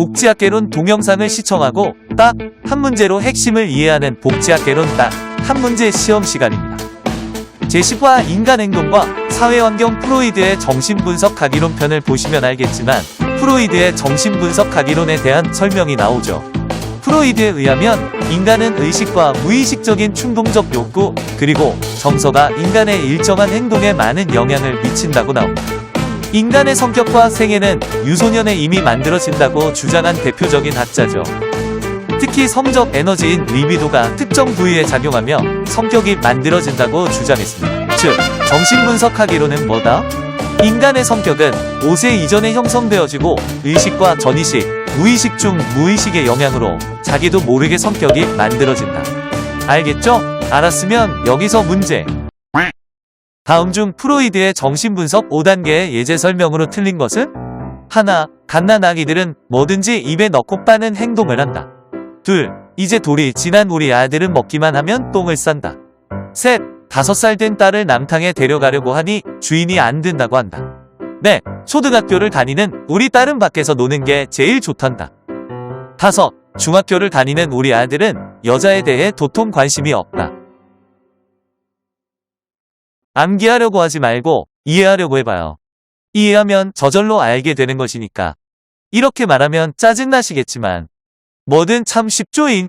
복지학개론 동영상을 시청하고 딱 한 문제로 핵심을 이해하는 복지학개론 딱 한 문제 시험 시간입니다. 제10화 인간 행동과 사회환경 프로이드의 정신분석학이론 편을 보시면 알겠지만 프로이드의 정신분석학이론에 대한 설명이 나오죠. 프로이드에 의하면 인간은 의식과 무의식적인 충동적 욕구 그리고 정서가 인간의 일정한 행동에 많은 영향을 미친다고 나옵니다. 인간의 성격과 생애는 유소년에 이미 만들어진다고 주장한 대표적인 학자죠. 특히 성적 에너지인 리비도가 특정 부위에 작용하며 성격이 만들어진다고 주장했습니다. 즉, 정신분석하기로는 뭐다? 인간의 성격은 5세 이전에 형성되어지고 의식과 전의식, 무의식 중 무의식의 영향으로 자기도 모르게 성격이 만들어진다. 알겠죠? 알았으면 여기서 문제. 다음 중 프로이드의 정신분석 5단계의 예제 설명으로 틀린 것은? 하나, 갓난 아기들은 뭐든지 입에 넣고 빠는 행동을 한다. 둘, 이제 돌이 지난 우리 아들은 먹기만 하면 똥을 싼다. 셋, 다섯 살 된 딸을 남탕에 데려가려고 하니 주인이 안 된다고 한다. 넷, 초등학교를 다니는 우리 딸은 밖에서 노는 게 제일 좋단다. 다섯, 중학교를 다니는 우리 아들은 여자에 대해 도통 관심이 없다. 암기하려고 하지 말고 이해하려고 해봐요. 이해하면 저절로 알게 되는 것이니까. 이렇게 말하면 짜증나시겠지만 뭐든 참 쉽죠잉.